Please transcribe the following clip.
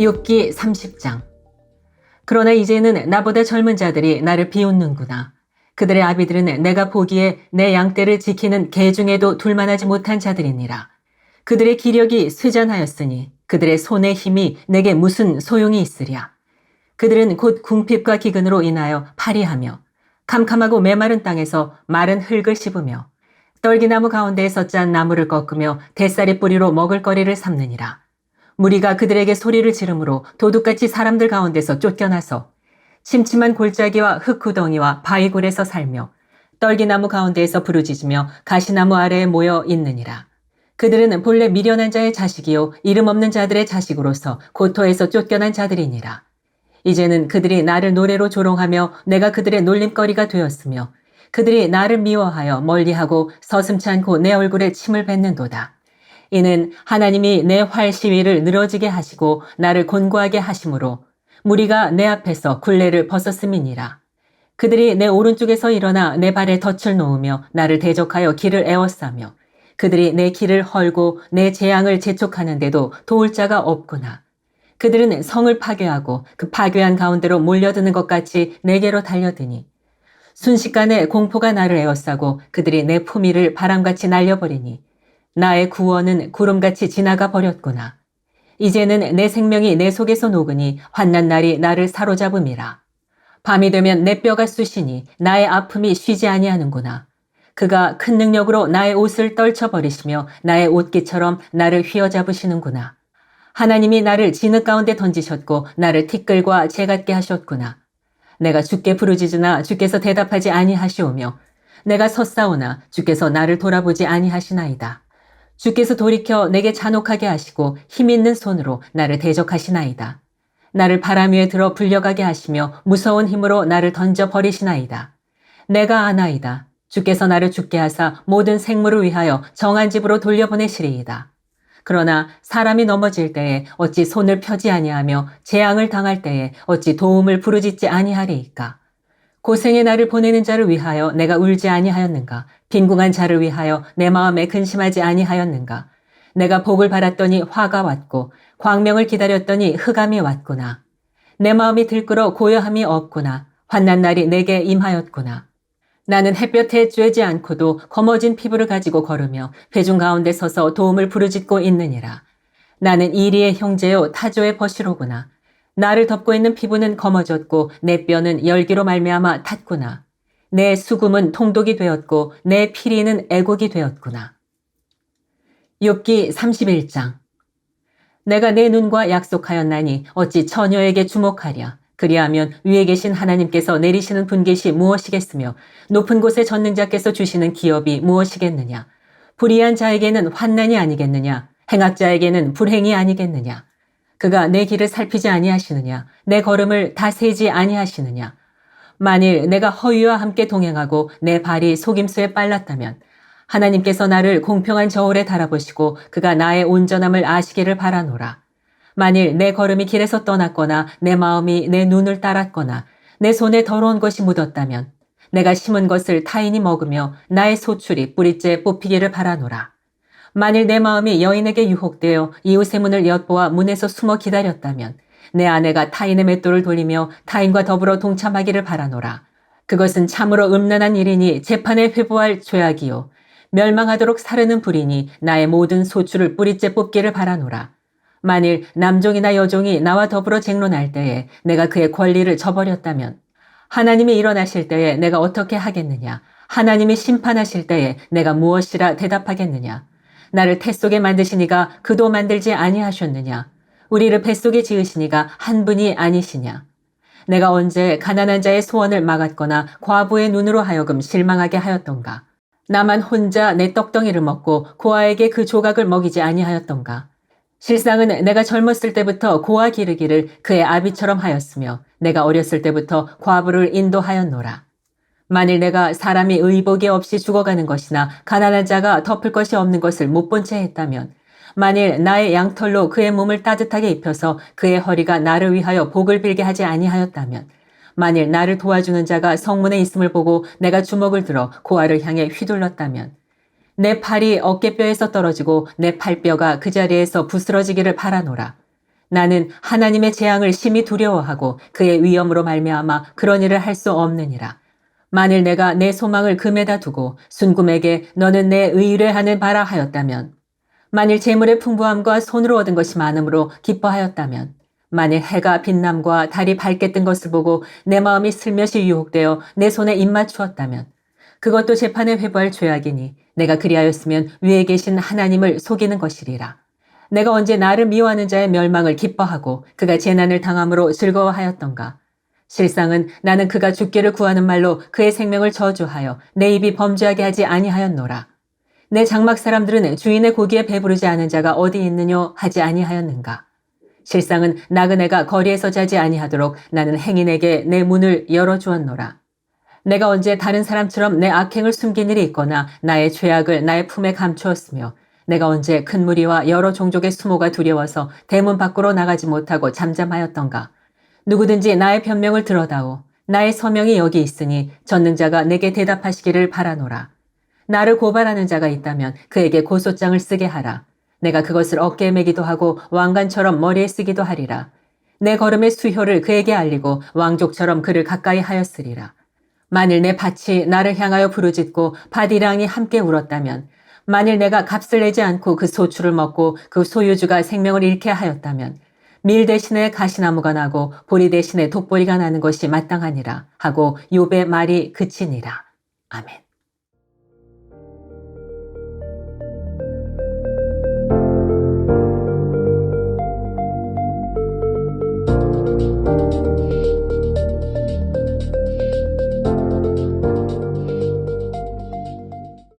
욥기 30장 그러나 이제는 나보다 젊은 자들이 나를 비웃는구나. 그들의 아비들은 내가 보기에 내 양떼를 지키는 개 중에도 둘만하지 못한 자들이니라. 그들의 기력이 쇠잔하였으니 그들의 손의 힘이 내게 무슨 소용이 있으랴. 그들은 곧 궁핍과 기근으로 인하여 파리하며 캄캄하고 메마른 땅에서 마른 흙을 씹으며 떨기나무 가운데에서 짠 나무를 꺾으며 대쌀의 뿌리로 먹을 거리를 삼느니라. 무리가 그들에게 소리를 지르므로 도둑같이 사람들 가운데서 쫓겨나서 침침한 골짜기와 흙구덩이와 바위굴에서 살며 떨기나무 가운데에서 부르짖으며 가시나무 아래에 모여 있느니라. 그들은 본래 미련한 자의 자식이요 이름 없는 자들의 자식으로서 고토에서 쫓겨난 자들이니라. 이제는 그들이 나를 노래로 조롱하며 내가 그들의 놀림거리가 되었으며 그들이 나를 미워하여 멀리하고 서슴치 않고 내 얼굴에 침을 뱉는도다. 이는 하나님이 내 활 시위를 늘어지게 하시고 나를 곤고하게 하심으로 무리가 내 앞에서 굴레를 벗었음이니라. 그들이 내 오른쪽에서 일어나 내 발에 덫을 놓으며 나를 대적하여 길을 에워싸며 그들이 내 길을 헐고 내 재앙을 재촉하는데도 도울 자가 없구나. 그들은 성을 파괴하고 그 파괴한 가운데로 몰려드는 것 같이 내게로 달려드니 순식간에 공포가 나를 에워싸고 그들이 내 품위를 바람같이 날려버리니 나의 구원은 구름같이 지나가 버렸구나. 이제는 내 생명이 내 속에서 녹으니 환난 날이 나를 사로잡음이라. 밤이 되면 내 뼈가 쑤시니 나의 아픔이 쉬지 아니하는구나. 그가 큰 능력으로 나의 옷을 떨쳐버리시며 나의 옷깃처럼 나를 휘어잡으시는구나. 하나님이 나를 진흙 가운데 던지셨고 나를 티끌과 재 같게 하셨구나. 내가 주께 부르짖으나 주께서 대답하지 아니하시오며 내가 섰사오나 주께서 나를 돌아보지 아니하시나이다. 주께서 돌이켜 내게 잔혹하게 하시고 힘 있는 손으로 나를 대적하시나이다. 나를 바람 위에 들어 불려가게 하시며 무서운 힘으로 나를 던져 버리시나이다. 내가 아나이다. 주께서 나를 죽게 하사 모든 생물을 위하여 정한 집으로 돌려보내시리이다. 그러나 사람이 넘어질 때에 어찌 손을 펴지 아니하며 재앙을 당할 때에 어찌 도움을 부르짖지 아니하리이까. 고생의 날을 보내는 자를 위하여 내가 울지 아니하였는가? 빈궁한 자를 위하여 내 마음에 근심하지 아니하였는가? 내가 복을 바랐더니 화가 왔고 광명을 기다렸더니 흑암이 왔구나. 내 마음이 들끓어 고요함이 없구나. 환난 날이 내게 임하였구나. 나는 햇볕에 쬐지 않고도 검어진 피부를 가지고 걸으며 회중 가운데 서서 도움을 부르짖고 있느니라. 나는 이리의 형제요 타조의 버시로구나. 나를 덮고 있는 피부는 검어졌고 내 뼈는 열기로 말미암아 탔구나. 내 수금은 통독이 되었고 내 피리는 애곡이 되었구나. 욥기 31장 내가 내 눈과 약속하였나니 어찌 처녀에게 주목하랴. 그리하면 위에 계신 하나님께서 내리시는 분깃이 무엇이겠으며 높은 곳에 전능자께서 주시는 기업이 무엇이겠느냐. 불의한 자에게는 환난이 아니겠느냐. 행악자에게는 불행이 아니겠느냐. 그가 내 길을 살피지 아니하시느냐. 내 걸음을 다 세지 아니하시느냐. 만일 내가 허위와 함께 동행하고 내 발이 속임수에 빨랐다면 하나님께서 나를 공평한 저울에 달아보시고 그가 나의 온전함을 아시기를 바라노라. 만일 내 걸음이 길에서 떠났거나 내 마음이 내 눈을 따랐거나 내 손에 더러운 것이 묻었다면 내가 심은 것을 타인이 먹으며 나의 소출이 뿌리째 뽑히기를 바라노라. 만일 내 마음이 여인에게 유혹되어 이웃의 문을 엿보아 문에서 숨어 기다렸다면 내 아내가 타인의 맷돌을 돌리며 타인과 더불어 동참하기를 바라노라. 그것은 참으로 음란한 일이니 재판에 회부할 죄악이요. 멸망하도록 사르는 불이니 나의 모든 소출을 뿌리째 뽑기를 바라노라. 만일 남종이나 여종이 나와 더불어 쟁론할 때에 내가 그의 권리를 저버렸다면 하나님이 일어나실 때에 내가 어떻게 하겠느냐? 하나님이 심판하실 때에 내가 무엇이라 대답하겠느냐? 나를 태 속에 만드시니가 그도 만들지 아니하셨느냐? 우리를 뱃속에 지으시니가 한 분이 아니시냐? 내가 언제 가난한 자의 소원을 막았거나 과부의 눈으로 하여금 실망하게 하였던가? 나만 혼자 내 떡덩이를 먹고 고아에게 그 조각을 먹이지 아니하였던가? 실상은 내가 젊었을 때부터 고아 기르기를 그의 아비처럼 하였으며 내가 어렸을 때부터 과부를 인도하였노라. 만일 내가 사람이 의복이 없이 죽어가는 것이나 가난한 자가 덮을 것이 없는 것을 못 본 채 했다면 만일 나의 양털로 그의 몸을 따뜻하게 입혀서 그의 허리가 나를 위하여 복을 빌게 하지 아니하였다면 만일 나를 도와주는 자가 성문에 있음을 보고 내가 주먹을 들어 고아를 향해 휘둘렀다면 내 팔이 어깨뼈에서 떨어지고 내 팔뼈가 그 자리에서 부스러지기를 바라노라. 나는 하나님의 재앙을 심히 두려워하고 그의 위엄으로 말미암아 그런 일을 할 수 없느니라. 만일 내가 내 소망을 금에다 두고 순금에게 너는 내 의뢰하는 바라 하였다면 만일 재물의 풍부함과 손으로 얻은 것이 많음으로 기뻐하였다면 만일 해가 빛남과 달이 밝게 뜬 것을 보고 내 마음이 슬며시 유혹되어 내 손에 입맞추었다면 그것도 재판에 회부할 죄악이니 내가 그리하였으면 위에 계신 하나님을 속이는 것이리라. 내가 언제 나를 미워하는 자의 멸망을 기뻐하고 그가 재난을 당함으로 즐거워하였던가. 실상은 나는 그가 죽기를 구하는 말로 그의 생명을 저주하여 내 입이 범죄하게 하지 아니하였노라. 내 장막 사람들은 주인의 고기에 배부르지 않은 자가 어디 있느뇨 하지 아니하였는가. 실상은 나그네가 거리에서 자지 아니하도록 나는 행인에게 내 문을 열어주었노라. 내가 언제 다른 사람처럼 내 악행을 숨긴 일이 있거나 나의 죄악을 나의 품에 감추었으며 내가 언제 큰 무리와 여러 종족의 수모가 두려워서 대문 밖으로 나가지 못하고 잠잠하였던가. 누구든지 나의 변명을 들어다오. 나의 서명이 여기 있으니 전능자가 내게 대답하시기를 바라노라. 나를 고발하는 자가 있다면 그에게 고소장을 쓰게 하라. 내가 그것을 어깨에 매기도 하고 왕관처럼 머리에 쓰기도 하리라. 내 걸음의 수효를 그에게 알리고 왕족처럼 그를 가까이 하였으리라. 만일 내 밭이 나를 향하여 부르짖고 밭이랑이 함께 울었다면 만일 내가 값을 내지 않고 그 소출을 먹고 그 소유주가 생명을 잃게 하였다면 밀 대신에 가시나무가 나고 보리 대신에 독보리가 나는 것이 마땅하니라 하고 욥의 말이 그치니라. 아멘.